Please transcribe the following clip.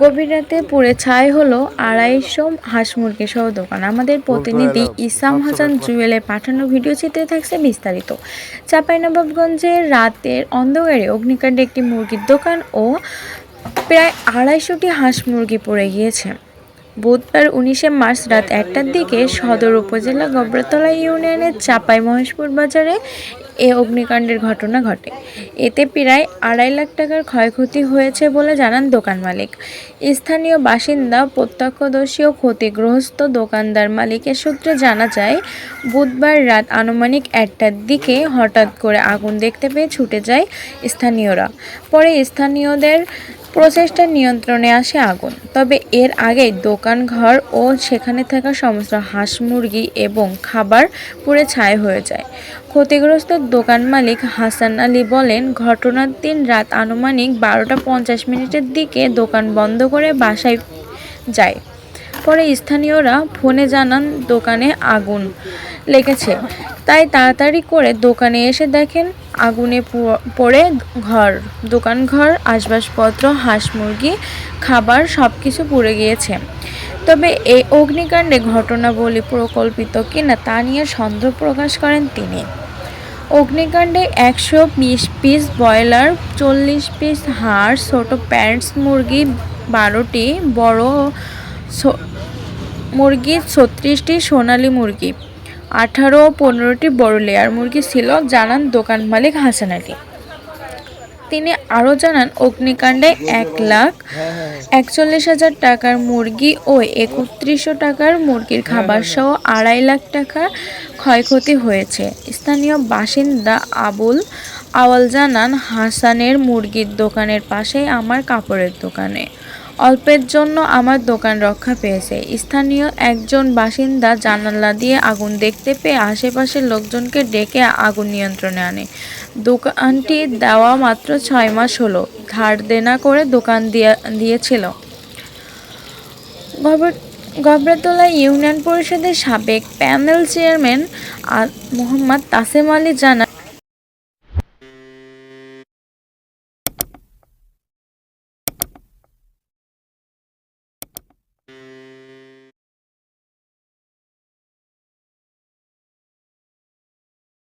গভীর রাতে পুড়ে ছাই হলো আড়াইশো হাঁস মুরগি সহ দোকান। আমাদের প্রতিনিধি ইসাম হাসান জুয়েলের পাঠানো ভিডিও চিত্রে থাকছে বিস্তারিত। চাঁপাইনবাবগঞ্জের রাতের অন্ধকারে অগ্নিকাণ্ডে একটি মুরগির দোকান ও প্রায় আড়াইশোটি হাঁস মুরগি পড়ে গিয়েছে। বুধবার উনিশে মার্চ রাত একটার দিকে সদর উপজেলা গবরতলা ইউনিয়নের চাপাই মহেশপুর বাজারে এ অগ্নিকাণ্ডের ঘটনা ঘটে। এতে প্রায় আড়াই লাখ টাকার ক্ষয়ক্ষতি হয়েছে বলে জানান দোকান মালিক। স্থানীয় বাসিন্দা, প্রত্যক্ষদর্শী ও ক্ষতিগ্রস্ত দোকানদার মালিকের সূত্রে জানা যায়, বুধবার রাত আনুমানিক একটার দিকে হঠাৎ করে আগুন দেখতে পেয়ে ছুটে যায় স্থানীয়রা। পরে স্থানীয়দের প্রচেষ্টা নিয়ন্ত্রণে আসে আগুন। তবে এর আগেই দোকানঘর ও সেখানে থাকা সমস্ত হাঁস মুরগি এবং খাবার পুড়ে ছাই হয়ে যায়। ক্ষতিগ্রস্ত দোকান মালিক হাসান আলী বলেন, ঘটনার দিন রাত আনুমানিক বারোটা পঞ্চাশ মিনিটের দিকে দোকান বন্ধ করে বাসায় যায়। পরে স্থানীয়রা ফোনে জানান দোকানে আগুন লেগেছে। তাই তাড়াতাড়ি করে দোকানে এসে দেখেন আগুনে পড়ে ঘর। দোকান ঘর আসবাসপত্র হাঁস মুরগি, খাবার সব কিছু পুড়ে গিয়েছে। তবে এই অগ্নিকাণ্ডে ঘটনাবলী প্রকল্পিত কিনা তা নিয়ে সন্দেহ প্রকাশ করেন তিনি। অগ্নিকাণ্ডে একশো বিশ পিস ব্রয়লার, চল্লিশ পিস হাঁস, ছোটো প্যান্টস মুরগি, বারোটি বড় মুরগি ছত্রিশটি সোনালী মুরগি, আঠারো পনেরোটি বড় লেয়ার মুরগি ছিল জানান দোকান মালিক হাসান আলী। তিনি আরও জানান, অগ্নিকাণ্ডে এক লাখ একচল্লিশ হাজার টাকার মুরগি ও একত্রিশশো টাকার মুরগির খাবার সহ আড়াই লাখ টাকার ক্ষয়ক্ষতি হয়েছে। স্থানীয় বাসিন্দা আবুল আওয়াল জানান, হাসানের মুরগির দোকানের পাশেই আমার কাপড়ের দোকানে। অল্পের জন্য আমার দোকান রক্ষা পেয়েছে। স্থানীয় একজন বাসিন্দা জানালা দিয়ে আগুন দেখতে পেয়ে আশেপাশের লোকজনকে ডেকে আগুন নিয়ন্ত্রণে আনে। দোকানটি দেওয়া মাত্র ছয় মাস হলো। ধার দেনা করে দোকান দিয়ে দিয়েছিল। গবর- গবরতলা ইউনিয়ন পরিষদের সাবেক প্যানেল চেয়ারম্যান মোহাম্মদ তাসেম আলী জানান